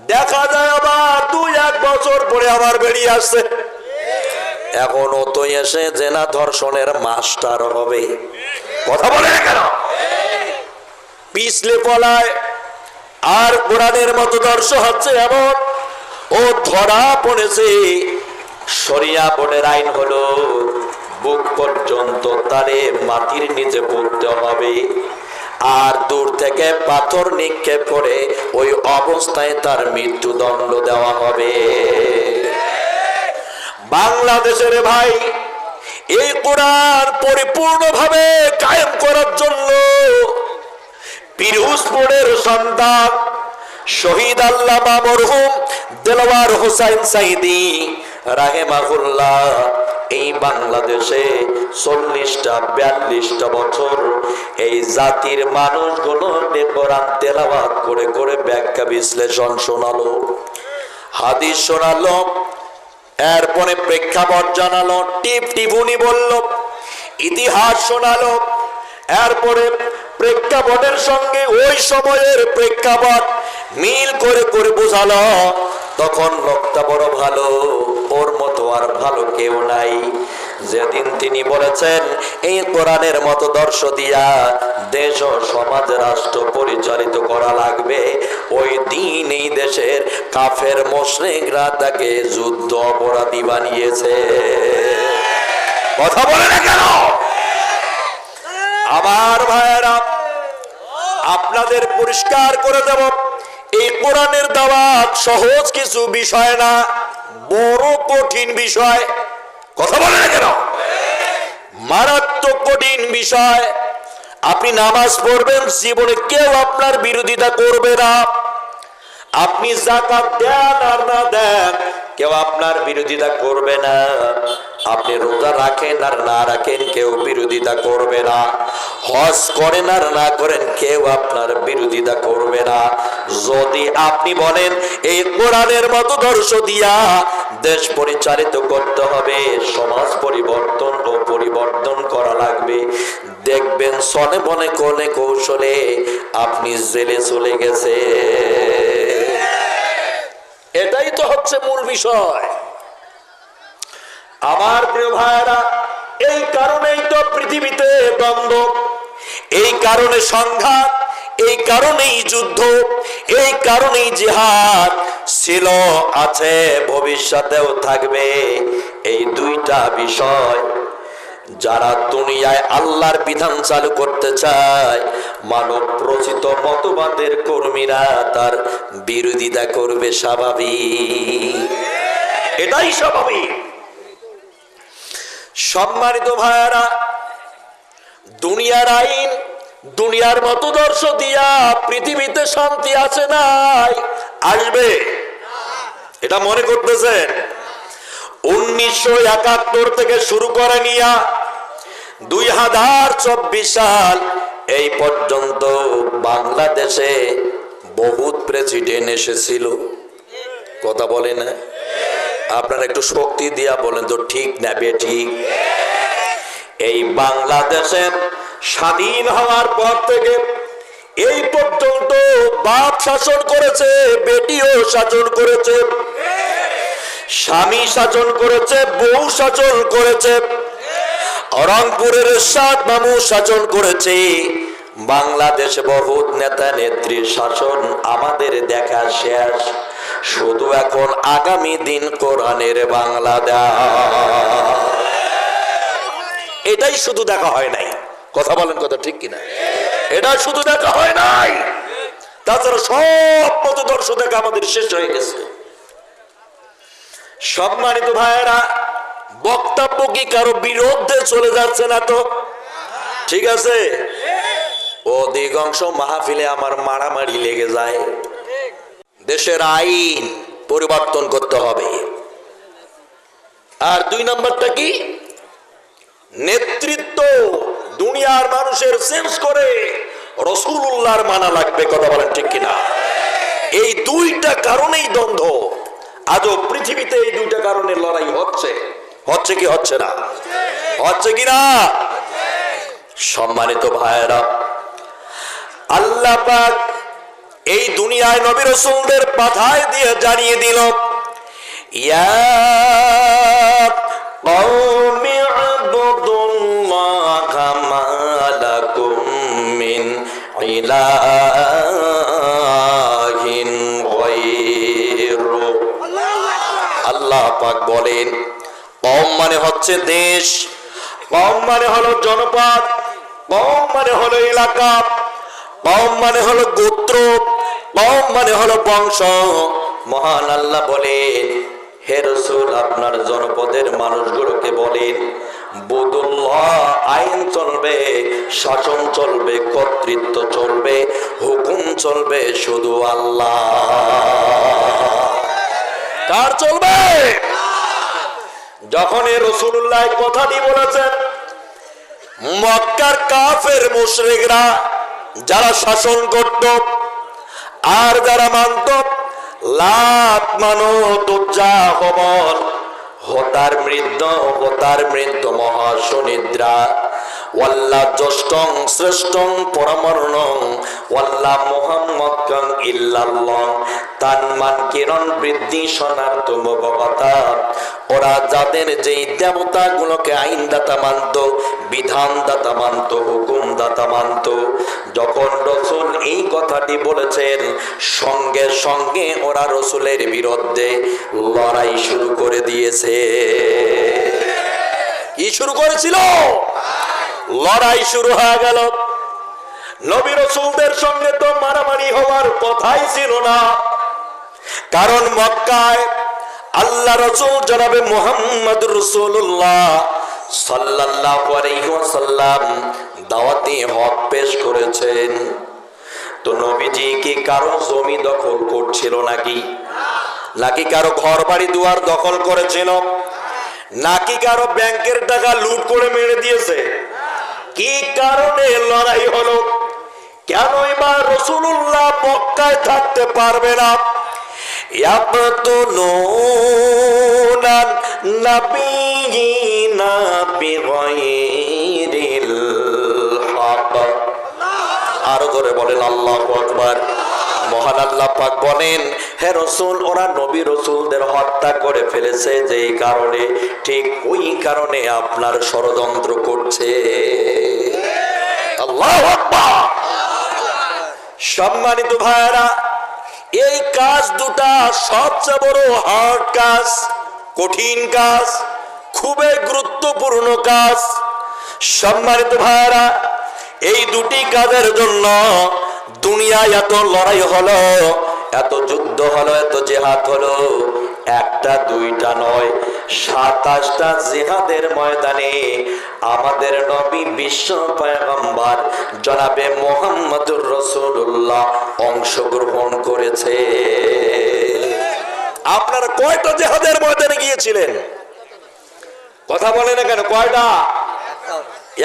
দেখা যায় আবার দুই, এক বছর পরে আবার বেরিয়ে আসছে। এখন ও তো এসে জেনা ধর্ষণের মাস্টার হবে। কথা বলে কেন? পিছলে পলায় আর কোরআনের মতো দর্শ হচ্ছে এমন। ও ধরা পড়েছে। সরিয়া বোর্ডের আইন হলো, বুক পর্যন্ত তারে মাটির নিচে পড়তে হবে। আর দূর থেকে পাথর নিক্ষেপ করে ওই অবস্থায় তার মৃত্যুদণ্ড দেওয়া হবে। বাংলাদেশের ভাই, এই কোরআন পরিপূর্ণভাবে কায়েম করার জন্য পিরোজপুরের সন্তান শহীদ আল্লামা মরহুম দেলওয়ার হোসাইন সাইদি রাহেমাহুল্লাহ এই বাংলাদেশে চল্লিশটা, বিয়াল্লিশটা বছর এই জাতির মানুষগুলো কোরআন তেলাওয়াত করে করে ব্যাখ্যা বিশ্লেষণ শোনালো, হাদিস শোনালো, এরপরে প্রেক্ষাপট জানালো, টিপ টিপুনি বলল, ইতিহাস শোনালো, এরপরে প্রেক্ষাপটের সঙ্গে ওই সময়ের প্রেক্ষাপট মিল করে করে বোঝালো তখন লোকটা বড় ভালো, ওর মতো আর ভালো কেউ নাই। যেদিন তিনি বলেছেন, এই কোরআনের মতো দর্শ দিয়া দেশ ও সমাজ রাষ্ট্র পরিচালিত করা লাগবে, ওই দিন এই দেশের কাফের মোশরেকরা তাকে যুদ্ধ অপরাধী বানিয়েছে। কথা বলে না কেন? আমার ভাইয়েরা, আপনাদের পরিষ্কার করে দেব। এই কোরআনের দাওয়াত সহজ কিছু বিষয় না, বড় কঠিন বিষয়। কথা বলে না কেন? মারাত্মক কঠিন বিষয়। আপনি নামাজ পড়বেন, জীবনে কেউ আপনার বিরোধিতা করবে না। আপনি জাকাত দেন আর না দেন, কেউ আপনার বিরোধিতা করবে না। আপনি রোজা রাখেন আর না রাখেন কেউ বিরোধিতা করবে না। হজ করেন আর না করেন কেউ আপনার বিরোধিতা করবে না। যদি আপনি বলেন, এই কোরআনের মতো দর্শ দিয়া দেশ পরিচালিত করতে হবে, সমাজ পরিবর্তন ও পরিবর্তন করা লাগবে। দেখবেন সনে মনে কোনে কৌশলে আপনি জেলে চলে গেছে এটাই তো হচ্ছে মূল বিষয়। আমার প্রিয় ভাইরা এই কারণেই তো পৃথিবীতে দ্বন্দ্ব, এই কারণে সংঘাত, এই কারণেই যুদ্ধ, এই কারণেই জিহাদ ছিল, আছে, ভবিষ্যতেও থাকবে এই দুইটা বিষয়। যারা দুনিয়ায় আল্লাহর বিধান চালু করতে চায়, মানব প্রচিত মতবাদের কর্মীরা তার বিরোধিতা করবে স্বাভাবিক। এটাই স্বাভাবিক। সম্মানিত ভাইয়ারা, দুনিয়ার আইন, দুনিয়ার মতদর্শ দিয়া পৃথিবীতে শান্তি আছে নাই, আসবে। এটা মনে করতেছেন? উনিশশো একাত্তর থেকে শুরু করে নিয়া দুই হাজার চব্বিশ সাল এই পর্যন্ত বাংলাদেশে বহুত প্রেসিডেন্ট এসেছিল। কথা বলে না? আপনারা একটু শক্তি দিয়া বলেন তো ঠিক না বে ঠিক? এই বাংলাদেশের স্বাধীন হওয়ার পর থেকে এই পর্যন্ত বাপ শাসন করেছে, বেটিও শাসন করেছে, স্বামী শাসন করেছে, বউ শাসন করেছে, রংপুরের সাত মামু শাসন করেছে। বাংলাদেশ বহুত নেতা নেত্রীর শাসন আমাদের দেখা শেষ। শুধু এখন আগামী দিন কোরআনের বাংলাদেশ এটাই শুধু দেখা হয় নাই। কথা বলেন কথা ঠিক কিনা? এটা শুধু দেখা হয় নাই। তাছাড়া সব পথদর্শ দেখা আমাদের শেষ হয়ে গেছে। সম্মানিত ভাইয়েরা, বক্তব্য কি কারও বিরুদ্ধে চলে যাচ্ছে না তো? ঠিক আছে? অধিকাংশ মাহফিলে আমার মারামারি লেগে যায়। দেশের আইন পরিবর্তন করতে হবে। আর দুই নম্বরটা কি? নেতৃত্ব দুনিয়ার মানুষের চেঞ্জ করে রসুল্লাহর মানা লাগবে, কথা বলেন ঠিক কিনা? এই দুইটা কারণেই দ্বন্দ্ব। আজও পৃথিবীতে এই দুইটা কারণে লড়াই হচ্ছে। হচ্ছে কি হচ্ছে না? হচ্ছে কি না সম্মানিত ভাইয়েরা, আল্লাহ পাক এই দুনিয়ায় নবী রসুলদের পাথায় দিয়ে জানিয়ে দিল আল্লাহ পাক বলেন কম মানে হচ্ছে দেশ কম মানে হলো জনপদ কম মানে হলো এলাকা কম মানে হলো গোত্র। কম মানে হলো বংশ। মহান আল্লাহ বলেন, হে রসুল, আপনার জনপদের মানুষগুলোকে বলেন, বদুল্লাহ আইন চলবে, শাসন চলবে, কর্তৃত্ব চলবে, হুকুম চলবে শুধু আল্লাহ। কার চলবে? যখন এ রসুল্লাহ কথাটি বলেছেন, মক্কার কাফের মুশরিকরা যারা শাসন করত আর যারা মানত লাত মানো দুর্জা হবন হতার মৃদ্ধ হতার মৃদ্ধ মহাসনিদ্রা আইনদাতা মানত, বিধানদাতা মানত, হুকুমদাতা মানত, যখন রসুল এই কথাটি বলেছেন, সঙ্গে সঙ্গে ওরা রসুলের বিরুদ্ধে লড়াই শুরু করে দিয়েছে। শুরু করেছিল? লড়াই শুরু হয়ে গেল। নবী রসুলদের সঙ্গে তো মারামারি হওয়ার কথাই ছিল না। কারণ মক্কায় আল্লাহ রসুল জনাবে মোহাম্মদ রসুল্লাহ দাওয়াতি পেশ করেছেন। তো নবীজি কি জমি দখল করছিল নাকি? নাকি কারও দুয়ার দখল করেছিল? নাকি কারও ব্যাংকের টাকা লুট করে মেরে দিয়েছে? কি কারণে লড়াই হলো কেন এবার রসুল্লাহ মক্কায় থাকতে পারবে না يقتلون النبيين بغير الحق আরো ধরে বলেন আল্লাহ আকবার মহান আল্লাহ পাক বলেন, হে রসুল, ওরা নবী রসুলদের হত্যা করে ফেলেছে যেই কারণে, ঠিক ওই কারণে আপনার ষড়যন্ত্র করছে। সম্মানিত ভাইরা এই কাজ দুটা সবচেয়ে বড় হার্ড কাজ, কঠিন কাজ, খুবই গুরুত্বপূর্ণ কাজ। সম্মানিত ভাইরা এই দুটি কাজের জন্য দুনিয়ায় এত লড়াই হলো, এত যুদ্ধ হলো, এত জেহাদ হলো, একটা, দুইটা নয়, সাতাশটা জেহাদের ময়দানে আমাদের নবী বিশ্ব পয়গম্বর জনাবে মোহাম্মদুর রসুল্লাহ অংশগ্রহণ করেছে। আপনারা কয়টা জেহাদের ময়দানে গিয়েছিলেন? কথা বলে না কেন, কয়টা?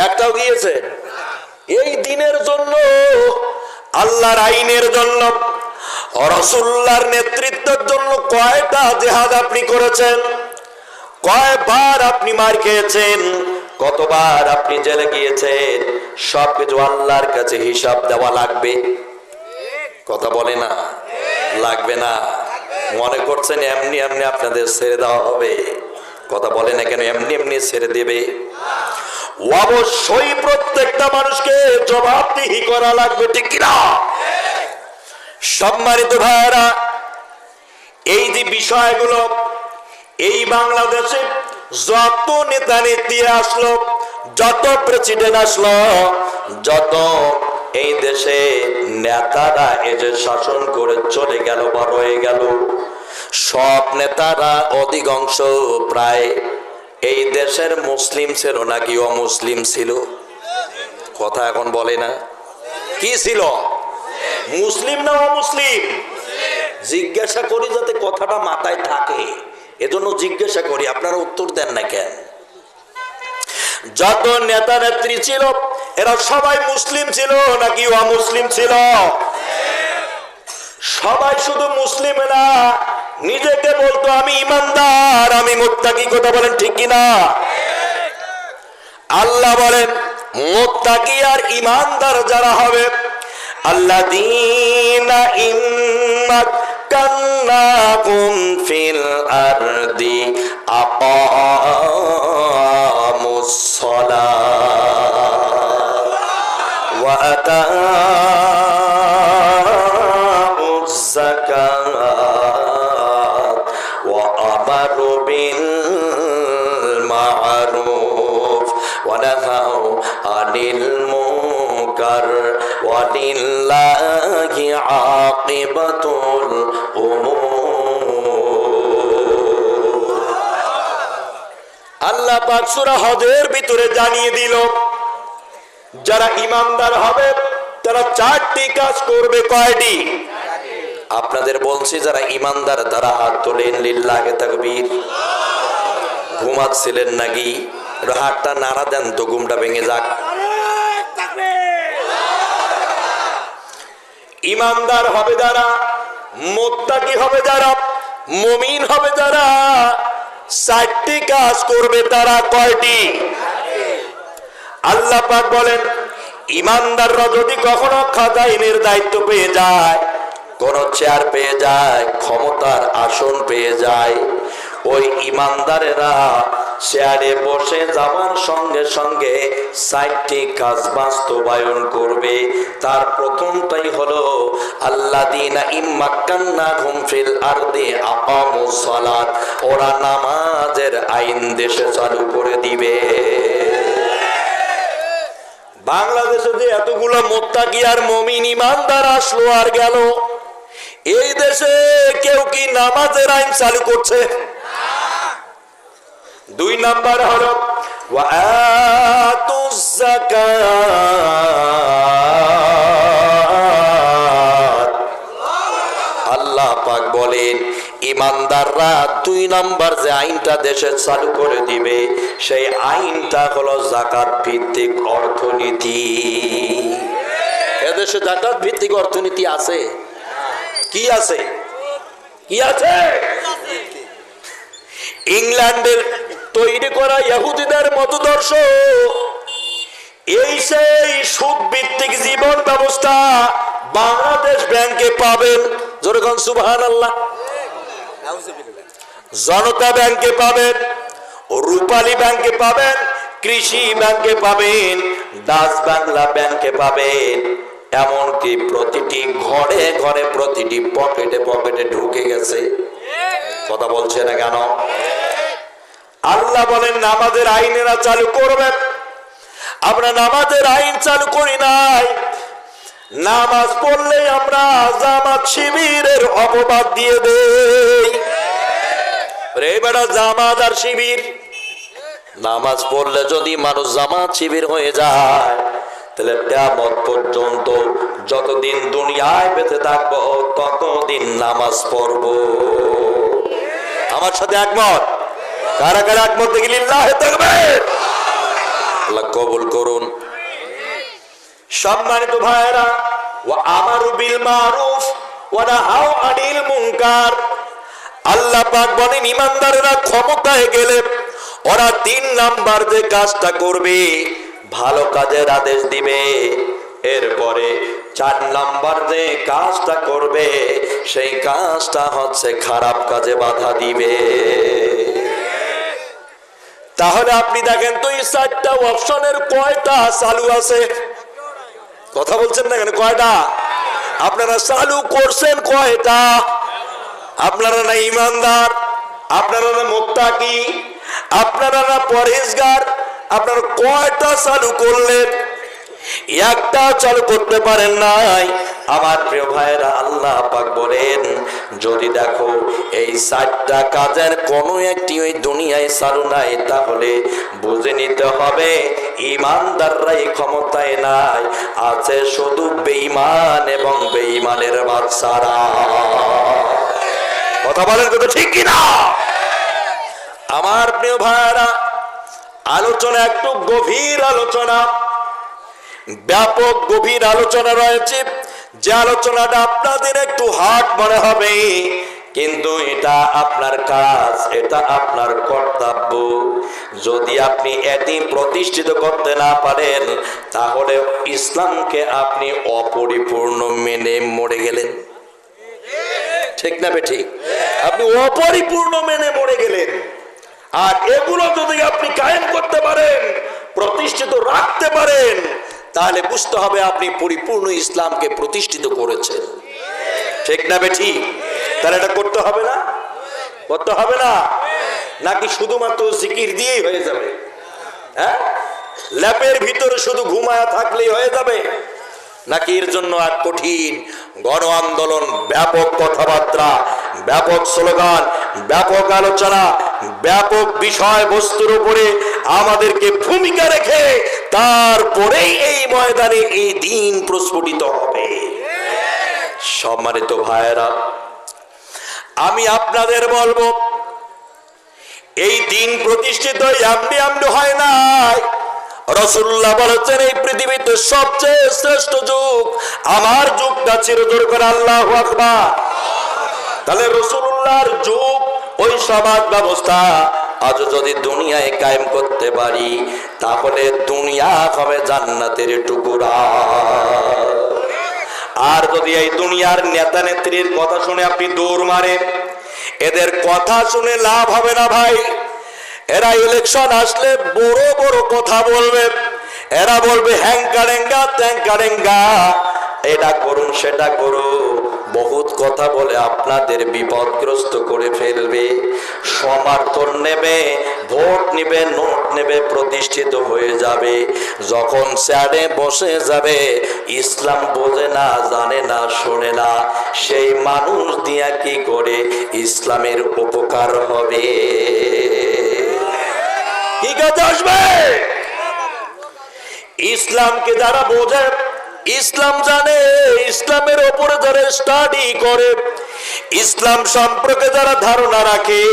একটাও গিয়েছে? এই দিনের জন্য আল্লাহর আইনের জন্য রসুল্লার নেতৃত্বের জন্য কয়টা জেহাদ আপনি করেছেন? কয়বার আপনি মার খেয়েছেন? কতবার আপনি জেলে গিয়েছেন? সবকিছু আল্লাহর কাছে হিসাব দেওয়া লাগবে। কথা বলে না? লাগবে না। মনে করছেন এমনি এমনি আপনাদের ছেড়ে দেওয়া হবে। কথা বলে না কেন? এমনি এমনি ছেড়ে দেবে। অবশ্যই প্রত্যেকটা মানুষকে জবাবদিহি করা লাগবে, ঠিক কিনা? সম্মানিত ভাইরা এই যে বিষয়গুলো, এই বাংলাদেশে যত নেতা নেত্রী আসলো, যত প্রেসিডেন্ট আসলো, যত এই দেশে নেতারা এসে শাসন করে চলে গেল বা রয়ে গেল, সব নেতারা অধিকাংশ প্রায় এই দেশের মুসলিম ছিল নাকি অমুসলিম ছিল? কথা এখন বলে না। কি ছিল? মুসলিম না অমুসলিম? জিজ্ঞাসা করি যাতে কথাটা মাথায় থাকে। এজন্য জিজ্ঞাসা করি, আপনারা উত্তর দেন না কেন? যত নেতা নেত্রী ছিল, এরা সবাই মুসলিম ছিল নাকি অমুসলিম ছিল? সবাই শুধু মুসলিম না। নিজেকে বলতো, আমি ইমানদার, আমি মুত্তাকি। কথা বলেন ঠিক কিনা? আল্লাহ বলেন, মুত্তাকি আর ইমানদার যারা হবে ইম্মাক্কান্নাকুম ফিল আরদি ওয়া আতাউজ আল্লাহ পাক সূরা হজের ভিতরে জানিয়ে দিল, যারা ইমানদার হবে, তারা চারটি কাজ করবে কয়টি? আপনাদের বলছি, যারা ইমানদার তারা হাত তোলেন, লিল্লাহে তাকবীর। ঘুমাচ্ছিলেন নাকি? হাতটা নাড়া দেন তো, ঘুমটা ভেঙে যাক। ইমানদার হবে যারা, মোত্তাকি হবে যারা, মমিন হবে যারা চারটি কাজ করবে তারা কয়টি? আল্লাহ পাক বলেন, ইমানদাররা যদি কখনো খাজাইনের দায়িত্ব পেয়ে যায়, কোন চেয়ার পেয়ে যায়, ক্ষমতার আসন পেয়ে যায়, ওই ইমানদারেরা চেয়ারে বসে যাওয়ার সঙ্গে সঙ্গে সাইটটি কাজ বাস্তবায়ন করবে। তার প্রথমটাই হলো আল্লাহ আকামুস সালাত। ওরা নামাজের আইন দেশে চালু করে দিবে। বাংলাদেশে যে এতগুলো মোত্তাকি আর মমিন ইমানদার আসলো আর গেল, এই দেশে কেউ কি নামাজের আইন চালু করছে? দুই নাম্বার হলো আল্লাহ পাক বলেন, ইমানদাররা দুই নাম্বার যে আইনটা দেশে চালু করে দিবে, সেই আইনটা হলো জাকাত ভিত্তিক অর্থনীতি। এদেশে জাকাত ভিত্তিক অর্থনীতি আছে? কি আছে? কি আছে? ইংল্যান্ডের তৈরি করা ইহুদিদের মতদর্শ। এই সেই সুদ ভিত্তিক জীবন ব্যবস্থা বাংলাদেশ ব্যাংকে পাবেন। যেরকম সুবহান আল্লাহ জনতা ব্যাংকে পাবেন, রূপালী ব্যাংকে পাবেন, কৃষি ব্যাংকে পাবেন, দাস বাংলা ব্যাংকে পাবেন। এমনকি প্রতিটি ঘরে ঘরে প্রতিটি পকেটে পকেটে ঢুকে গেছে। কথা বলছে না কেন? আল্লাহ বলেন, নামাজের আইনেরা চালু করবেন আমরা নামাজের আইন চালু করি নাই। নামাজ পড়লে আমরা জামাত শিবিরের অপবাদ দিয়ে দেই। বেটা জামাত আর শিবির। নামাজ পড়লে যদি মানুষ জামাত শিবির হয়ে যায়, তাহলে কেমন পর্যন্ত যতদিন দুনিয়ায় বেঁচে থাকব, ততদিন নামাজ পড়ব। আমার সাথে একমত? আল্লাহ করুন। সম্মানিত ভাইরা আমারু বিল মারুফ, ওয়া নাহাউ আনিল মুনকার। আল্লাহ পাক বলেন, ইমানদারেরা ক্ষমতায় গেলে ওরা তিন নাম্বার যে কাজটা করবে, ভালো কাজের আদেশ দিবে। এরপরে চার নাম্বার যে কাজটা করবে, সেই কাজটা হচ্ছে খারাপ কাজে বাধা দিবে। তাহলে আপনি দেখেন তো এই চারটা অপশনের কয়টা চালু আছে? কথা বলছেন না কেন? কয়টা? আপনারা চালু করছেন কয়টা? আপনারা না ইমানদার? আপনারা না মোত্তাকি? আপনারা না পরেশগার আপনারা কয়টা চালু করলেন? একটা চালু করতে পারেন নাই। আমার প্রিয় ভাইরা আল্লাহ পাক বলেন, যদি দেখো এই চারটা কাজের কোনো একটি ওই দুনিয়ায় চালু নাই, তাহলে বুঝে নিতে হবে ইমানদাররাই ক্ষমতায় নাই, আছে শুধু বেঈমান এবং বেঈমানের বাচ্চারা কথা বলেন কথা ঠিক কিনা? আমার প্রিয় ভাইরা আলোচনা একটু গভীর আলোচনা, ব্যাপক গভীর আলোচনা রয়েছে। যে আলোচনাটা আপনাদের একটু হাট মনে হবে, কিন্তু এটা আপনার কাজ, এটা আপনার কর্তব্য। যদি আপনি এটি প্রতিষ্ঠিত করতে না পারেন, তাহলে ইসলামকে আপনি অপরিপূর্ণ মেনে মরে গেলেন। ঠিক না বে ঠিক আপনি অপরিপূর্ণ মেনে মরে গেলেন। আর এগুলো যদি আপনি কায়েম করতে পারেন, প্রতিষ্ঠিত রাখতে পারেন তাহলে বুঝতে হবে আপনি পরিপূর্ণ ইসলামকে প্রতিষ্ঠিত করেছেন। ঠিক না বেঠি তাহলে এটা করতে হবে না? করতে হবে না? নাকি শুধুমাত্র জিকির দিয়েই হয়ে যাবে? হ্যাঁ? ল্যাপের ভিতরে শুধু ঘুমায়া থাকলেই হয়ে যাবে? নাকি এর জন্য এক কঠিন গণ আন্দোলন, ব্যাপক কথাবার্তা, ব্যাপক স্লোগান, ব্যাপক আলোচনা, ব্যাপক বিষয় বস্তুর উপরে আমাদেরকে ভূমিকা রেখে তারপরেই এই ময়দানে এই দিন প্রস্ফুটিত হবে। সম্মানিত ভাইয়েরা, আমি আপনাদের বলব, এই দিন প্রতিষ্ঠিত এমনি এমনি হয় নাই। রসুল্লাহ বলেছেন, এই পৃথিবীতে সবচেয়ে শ্রেষ্ঠ যুগ আমার যুগটা চিরদূর করে আল্লাহ আকবার। তাহলে রসুল্লাহর যুগ, ওই সমাজ ব্যবস্থা আজ যদি দুনিয়ায় কায়েম করতে পারি, তাহলে দুনিয়া হবে জান্নাতের টুকুরা। আর যদি এই দুনিয়ার নেতা নেত্রীর কথা শুনে আপনি দৌড় মারেন, এদের কথা শুনে লাভ হবে না ভাই। এরা ইলেকশন আসলে বড় বড় কথা বলবে। এরা বলবে হ্যাংকারেঙ্গা ত্যাংকারেঙ্গা এটা করুন, সেটা করুন। বহুত কথা বলে আপনাদের বিপদগ্রস্ত করে ফেলবে। সমর্থন নেবে, ভোট নেবে, নোট নেবে, প্রতিষ্ঠিত হয়ে যাবে। যখন স্যারে বসে যাবে, ইসলাম বোঝে না, জানে না, শোনে না। সেই মানুষ দিয়া কি করে ইসলামের উপকার হবে? কাজ আসবে। ইসলামকে যারা বোঝে, ইসলাম জানে, ইসলামের ওপরে যারা স্টাডি করে, ইসলাম সম্পর্কে যারা ধারণা রাখে,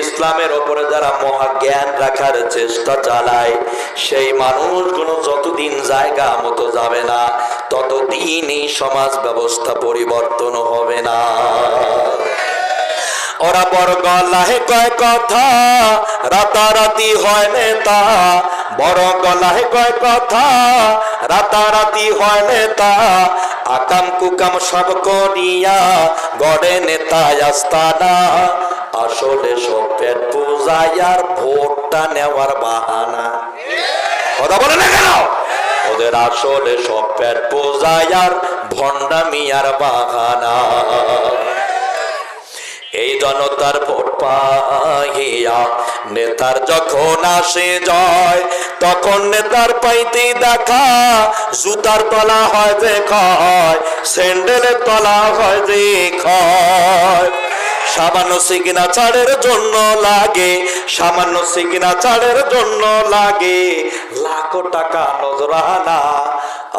ইসলামের ওপরে যারা মহাজ্ঞান রাখার চেষ্টা চালায়, সেই মানুষগুলো যতদিন জায়গা মতো যাবে না, ততদিন এই সমাজ ব্যবস্থা পরিবর্তন হবে না। ওরা বড় গলাহে কয় কথা, রাতারাতি হয় নেতা। বড় গলাহে কয় কথা, রাতারাতি হয় নেতা। আকাম কুকাম সব করিয়া গড়ে নেতা আস্তানা। আসলে সব পেট পূজায় আর ভোটটা নেওয়ার বাহানা। কথা বলে না কেন? ওদের আসলে সব পেট পূজায় আর ভণ্ডামি আর বাহানা। এই জনতার ভোট পাইয়া নেতার যখন আসে জয়, তখন নেতার পাইতে দেখা জুতার তলা হয় যে খয় স্যান্ডেলের তলা হয় যে খয় সামান্য সিগনা ছাড়ের জন্য লাগে, সামান্য সিগনা ছাড়ের জন্য লাগে। লাখো টাকা নজরানা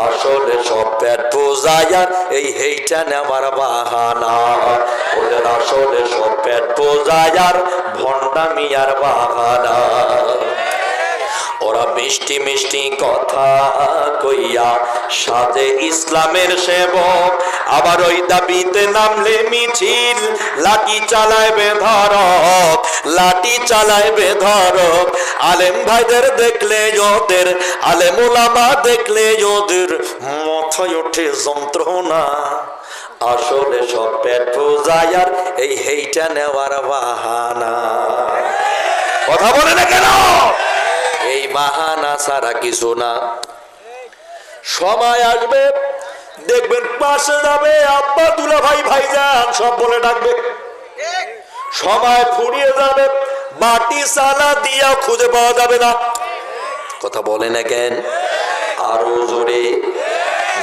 আসলে সব পেট বোঝায়ার এই হেইটা নেওয়ার বাহানা। ওদের আসলে সব পেট বোঝায়ার ভণ্ডামিয়ার বাহানা। ওরা মিষ্টি মিষ্টি কথা কইয়া সাজে ইসলামের সেবক আবার ওই দাবিতে নামলে মিছিল। লাঠি চালায় বেধরক লাঠি চালায় বেধরক আলেম ভাইদের দেখলে ওদের, আলেম ওলামা দেখলে ওদের। মাথায় ওঠে যন্ত্রণা। আসলে সব পেট আর এই হেইটা নেওয়ার বাহানা। কথা বলে না কেন? এই বাহানা ছাড়া কিছু না। সময় আসবে দেখবেন পাশে যাবে আব্বা দুলা ভাই ভাইজান, সব বলে ডাকবে। সময় ফুরিয়ে যাবে, মাটি সালা দিয়া খুঁজে পাওয়া যাবে না। কথা বলে না কেন? আরও জোরে।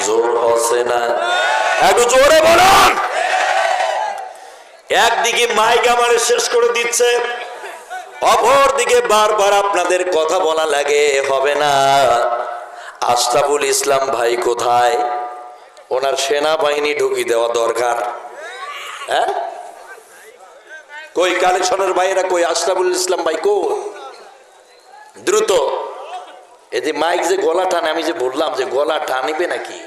জোর হচ্ছে না। একটু জোরে বলুন। একদিকে মাইক আমার শেষ করে দিচ্ছে অপর দিকে বারবার আপনাদের কথা বলা লাগে, হবে না। আশরাফুল ইসলাম ভাই কোথায়? ওনার সেনাবাহিনী ঢুকি দেওয়া দরকার। হ্যাঁ? কই কালেকশনের ভাইয়েরা কই? আশরাফুল ইসলাম ভাই কো দ্রুত। যে মাইক যে গলা টানে, আমি যে বললাম যে গলা টানিবে নাকি?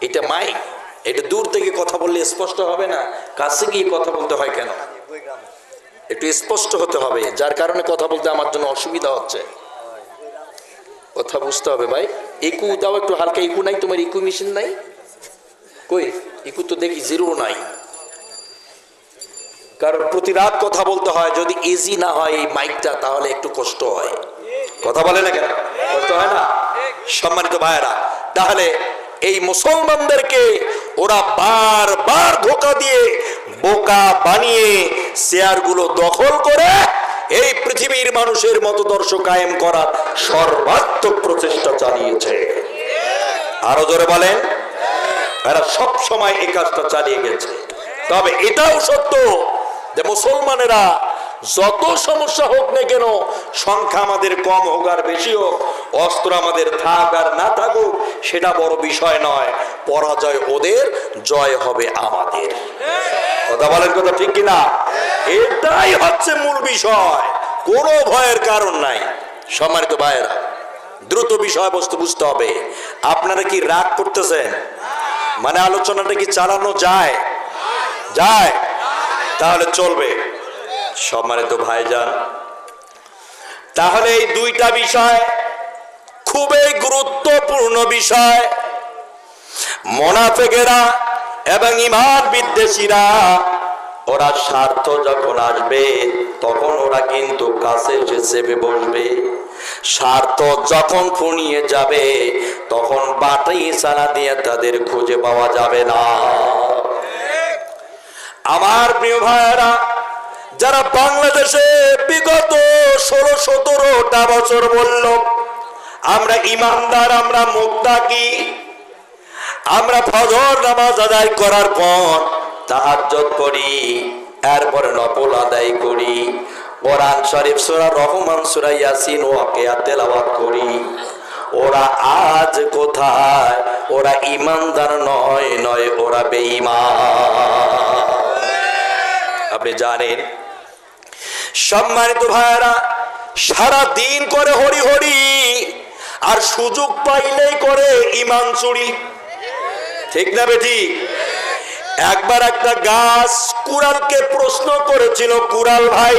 এটা মাইক। এটা দূর থেকে কথা বললে স্পষ্ট হবে না? কাছে গিয়ে কথা বলতে হয় কেন? একটু স্পষ্ট হতে হবে। যার কারণে কথা বলতে আমার জন্য অসুবিধা হচ্ছে। কথা বুঝতে হবে ভাই। ইকু দাও একটু হালকা, ইকু নাই, তোমার ইকু মেশিন নাই? কই? ইকু তো দেখি জিরো নাই। কারণ প্রতি রাত কথা বলতে হয়, যদি ইজি না হয় এই মাইকটা তাহলে একটু কষ্ট হয়। কথা বলে না কেন? কষ্ট হয় না? সম্মানিত ভাইয়েরা, তাহলে এই মুসলমানদেরকে ওরা বারবার ধোকা দিয়ে বোকা বানিয়ে শেয়ারগুলো দখল করে এই পৃথিবীর মানুষের মতদর্শ কায়েম করার সর্বাত্মক প্রচেষ্টা চালিয়েছে। আরও জোরে বলেন। এরা সব সময় এই কাজটা চালিয়ে গেছে। তবে এটাও সত্য যে মুসলমানেরা যত সমস্যা হোক না কেন, সংখ্যা আমাদের কম হোক আর বেশি হোক, অস্ত্র আমাদের থাক আর না থাকুক, সেটা বড় বিষয় নয়। পরাজয় ওদের, জয় হবে আমাদের। কথা বলেন কথা ঠিক কিনা এটাই হচ্ছে মূল বিষয়। কোনো ভয়ের কারণ নাই। সম্মানিত ভাইয়েরা, দ্রুত বিষয়বস্তু বুঝতে হবে। আপনারা কি রাগ করতেছেন? মানে আলোচনাটা কি চালানো যায়? যায়। তাহলে চলবে। সম্মানিত ভাইজান। তাহলে এই দুইটা বিষয় খুবই গুরুত্বপূর্ণ বিষয়। মোনাফেকেরা এবং ইমান বিদ্বেষীরা, ওরা স্বার্থ যখন আসবে, তখন ওরা কিন্তু কাছে এসে চেপে বসবে। স্বার্থ যখন ফুনিয়ে যাবে, তখন বাটাই সারা দিয়ে তাদের খুঁজে পাওয়া যাবে না। আমার প্রিয় ভাইয়েরা যারা বাংলাদেশে বিগত ষোলো, সতেরোটা বছর বলল, আমরা ইমানদার, আমরা মুক্তাকি আমরা ফজর নামাজ আদায় করার পর তাহাজ্জত করি, এরপরে নফল আদায় করি, কোরআন শরীফ সূরা রহমান, সুরা ইয়াসিন ও আকিয়া তেলাওয়াত করি। ওরা আজ কোথায়? ওরা ইমানদার নয় নয় ওরা বেঈমান। আপনি জানেন সম্মানিত ভাইয়েরা, সারা দিন করে হরি হরি, আর সুযোগ পাইলেই করে ইমান চুরি। ঠিক না বেটি? একবার একটা গাছ কুড়ালকে প্রশ্ন করেছিল, কুড়াল ভাই,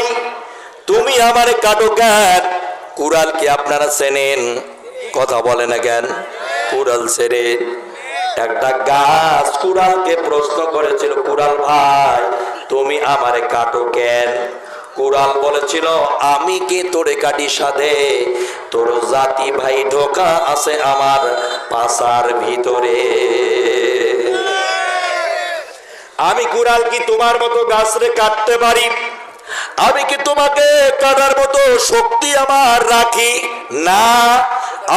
তুমি আমারে কাটো কেন? কুড়ালকে আপনারা চেনেন? কথা বলে না কেন? কুড়াল ছেড়ে একটা গাছ কুড়ালকে প্রশ্ন করেছিল, কুড়াল ভাই, তুমি আমারে কাটো কেন? কুড়াল বলেছিল, আমি কি তোরে কাটি সাধে? তোর জাতি ভাই ঢোকা আছে আমার পাশার ভিতরে। আমি কুড়াল কি তোমার মতো গাছরে কাটতে পারি? আমি কি তোমাকে কাটার মতো শক্তি আমার রাখি? না,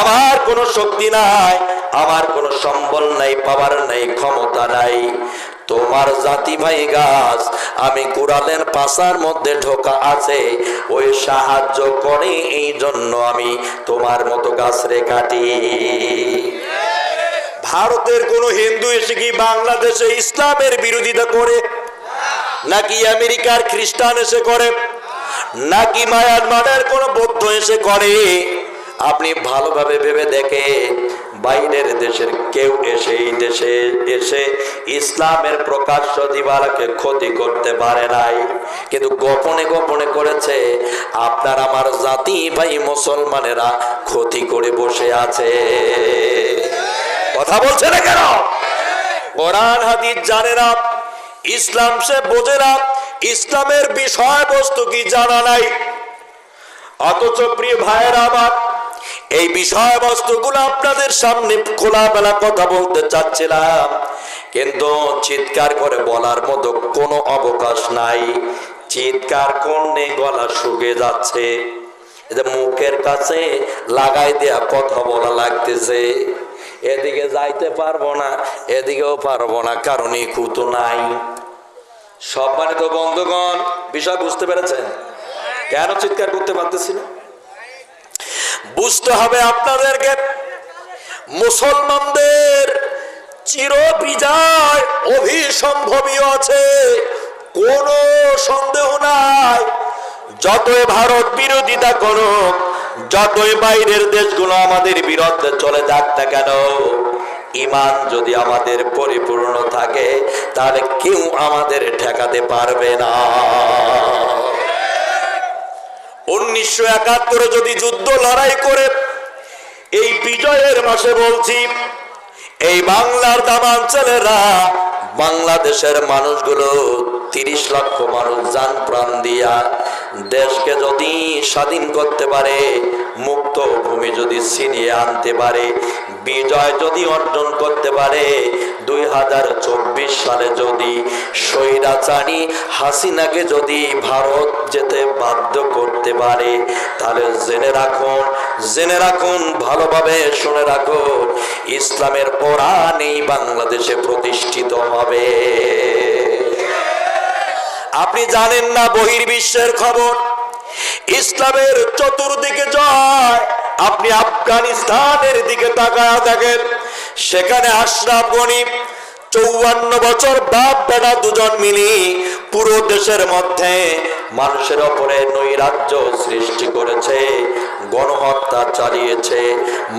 আমার কোনো শক্তি নাই, আমার কোনো সম্বল নাই, পাওয়ার নাই, ক্ষমতা নাই। তোমার জাতি ভাই গাছ, আমি কুড়ালের পাশার মধ্যে ঢোকা আছে। ওই সাহায্য করে, এই জন্য আমি তোমার মতো গাছ রে কাটি। ভারতের কোন হিন্দু এসে কি বাংলাদেশে ইসলামের বিরোধিতা করে? নাকি আমেরিকার খ্রিস্টান এসে করে? নাকি মায়ানমারের কোন বৌদ্ধ এসে করে? আপনি ভালোভাবে ভেবে দেখে বাইরের দেশের কেউ এসে, এই দেশে এসে ইসলামের প্রকাশ্য দিবারাকে ক্ষতি করতে পারে নাই। কিন্তু গোপনে গোপনে করেছে, আপনার আমার জাতি ভাই মুসলমানেরা ক্ষতি করে বসে আছে। কথা বলছে না কেন? কোরআন, হাদিস জানে না, ইসলাম সে বোঝে না, ইসলামের বিষয়বস্তু কি জানা নাই? অথচ প্রিয় ভাইয়ের আমার এই বিষয়বস্তুগুলো আপনাদের সামনে খোলামেলা কথা বলতে চাচ্ছিলাম। কিন্তু চিৎকার করে বলার মতো কোনো অবকাশ নাই। চিৎকার করলে গলা শুকে যাচ্ছে। মুখের কাছে লাগাই দেয়া কথা বলা লাগতেছে। এদিকে যাইতে পারব না, এদিকেও পারব না, কারণ ইকুতো নাই। সম্মানিত বন্ধুগণ, বিষয় বুঝতে পেরেছেন? কেন চিৎকার করতে পারতেছি না? বুঝতে হবে আপনাদেরকে। মুসলমানদের চির বিজয় অভিসম্ভবীয় আছে, কোনো সন্দেহ নাই। যতই ভারত বিরোধিতা করুক, যতই বাইরের দেশগুলো আমাদের বিরুদ্ধে চলে যাক না কেন, ইমান যদি আমাদের পরিপূর্ণ থাকে, তাহলে কেউ আমাদের ঠেকাতে পারবে না। উনিশশো একাত্তরে যদি যুদ্ধ লড়াই করে এই বিজয়ের মাসে বলছি এই বাংলার দামাঞ্চলেরা বাংলাদেশের মানুষগুলো তিরিশ লক্ষ মানুষ যান প্রাণ দিয়া দেশকে যদি স্বাধীন করতে পারে, মুক্ত ভূমি যদি ছিনিয়ে আনতে পারে, বিজয় যদি অর্জন করতে পারে, দুই হাজার চব্বিশ সালে যদি স্বৈরাচারী হাসিনাকে যদি ভারত যেতে বাধ্য করতে পারে, তাহলে জেনে রাখুন জেনে রাখুন, ভালোভাবে শুনে রাখুন, ইসলামের কোরআন এই বাংলাদেশে প্রতিষ্ঠিত হবে। আপনি জানেন না বহির্বিশ্বের খবর? ইসলামের চতুর্দিকে জয়। আপনি আফগানিস্তানের দিকে তাকায় থাকেন সেখানে আশরাফ গনি চৌয়ান্ন বছর বাপ বেটা দুজন মিলি পুরো দেশের মধ্যে মানুষের ওপরে নৈরাজ্য সৃষ্টি করেছে, গণহত্যা চালিয়েছে,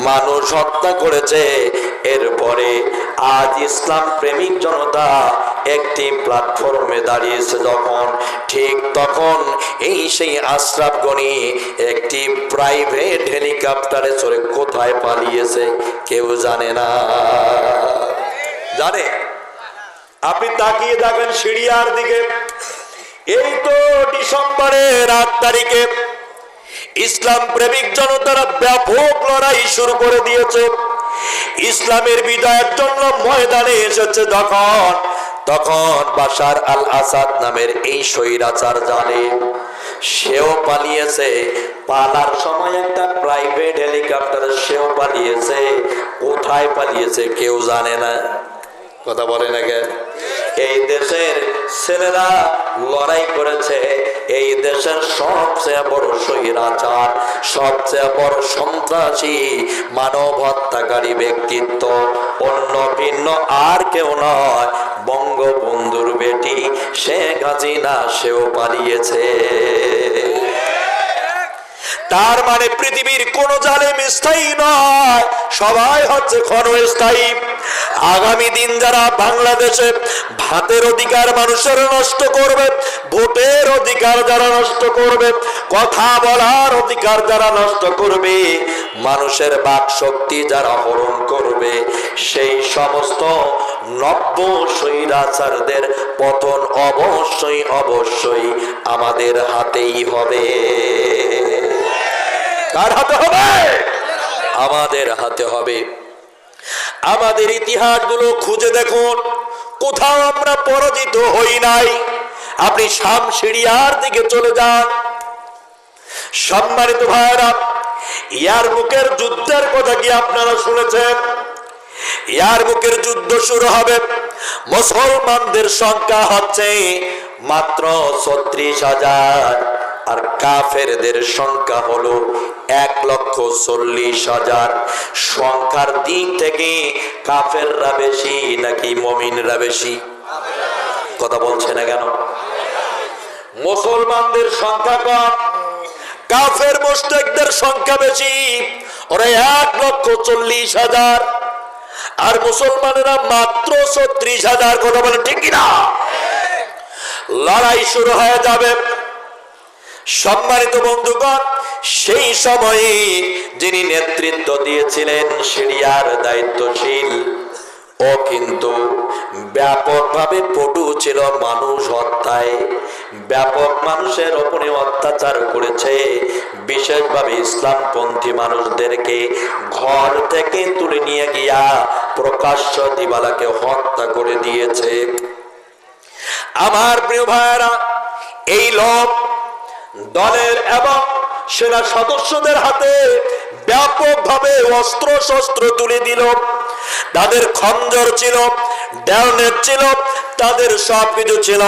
মানুষ হত্যা করেছে। এরপরে আজ ইসলাম প্রেমিক জনতা একটি প্ল্যাটফর্মে দাঁড়িয়েছে যখন, ঠিক তখন এই সেই আশরাফ গনি একটি প্রাইভেট হেলিকপ্টারে চড়ে কোথায় পালিয়েছে, কেউ জানে না। জানে? আপনি তাকিয়ে দেখেন সিরিয়ার দিকে। এই তো ডিসেম্বরের আট তারিখে ইসলাম প্রেমিক জনতারা ব্যাপক লড়াই শুরু করে দিয়েছে। ইসলামের বিজয়ের জন্য ময়দানে এসেছে যখন তখন বাশার আল আসাদ নামের এই স্বৈরাচার জানে সেও পালিয়েছে। পালার সময় একটা প্রাইভেট হেলিকপ্টারে সেও পালিয়েছে। কোথায় পালিয়েছে কেউ জানে না। কথা বলে না কেন? এই দেশের ছেলেরা লড়াই করেছে, এই দেশের সবচেয়ে বড় স্বৈরাচার, সবচেয়ে বড় সন্ত্রাসী, মানব হত্যাকারী ব্যক্তিত্ব, অন্য ভিন্ন আর কেউ নয়, বঙ্গবন্ধুর বেটি শেখ হাসিনা সেও পালিয়েছে। তার মানে পৃথিবীর কোন জালেম স্থায়ী নয়, সবাই হচ্ছে ক্ষণস্থায়ী। আগামী দিন যারা বাংলাদেশে ভাতের অধিকার মানুষের নষ্ট করবে, ভোটের অধিকার যারা নষ্ট করবে, কথা বলার অধিকার যারা নষ্ট করবে, মানুষের বাক শক্তি যারা হরণ করবে, সেই সমস্ত নব্য স্বৈরাচারদের পতন অবশ্যই অবশ্যই আমাদের হাতেই হবে। কার হাতে হবে? আমাদের হাতে হবে। আমাদের ইতিহাসগুলো খুঁজে দেখুন। কোথাও আমরা পরাজিত হই নাই। আপনি শাম সিরিয়ার দিকে চলে যান। সম্মানিত ভাইরা ইয়ার মুখের যুদ্ধের কথা কি আপনারা শুনেছেন? ইয়ার মুখের যুদ্ধ শুরু হবে। মুসলমানদের সংখ্যা হচ্ছে মাত্র ছত্রিশ হাজার। আর কাফেরদের সংখ্যা হলো এক লক্ষ চল্লিশ হাজার। সংখ্যার দিক থেকে কাফেররা বেশি নাকি মমিনরা বেশি? কথা বলছে না কেন? মুসলমানদের সংখ্যা কম, কাফের মোস্টেকদের সংখ্যা বেশি, ওরা এক লক্ষ চল্লিশ হাজার। আর মুসলমানেরা মাত্র ছত্রিশ হাজার, কথা বলে ঠিক না লড়াই শুরু হয়ে যাবে। সম্মানিত বন্ধুগণ, সেই সময়ে যিনি নেতৃত্ব দিয়েছিলেন সিরিয়ার দায়িত্বশীল, ও কিন্তু ব্যাপকভাবে পটু ছিল মানুষ হত্যায়, ব্যাপক মানুষের ওপরে অত্যাচার করেছে, বিশেষভাবে ইসলামপন্থী মানুষদেরকে ঘর থেকে তুলে নিয়ে গিয়া প্রকাশ্য দিবালাকে হত্যা করে দিয়েছে। আমার প্রিয় ভাইয়েরা, এই লোক দলের এবং সেনা সদস্যদের হাতে ব্যাপকভাবে অস্ত্র শস্ত্র তুলে দিল। তাদের খঞ্জর ছিল ডেলনেট ছিল, তাদের সবকিছু ছিল।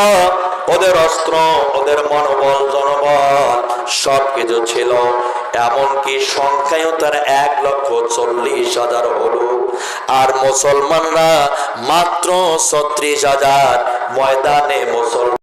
ওদের অস্ত্র, ওদের মনোবল, জনবল সবকিছু ছিল। এমনকি সংখ্যায়ও তার এক লক্ষ চল্লিশ হাজার হল। আর মুসলমানরা মাত্র ছত্রিশ হাজার ময়দানে মুসলমান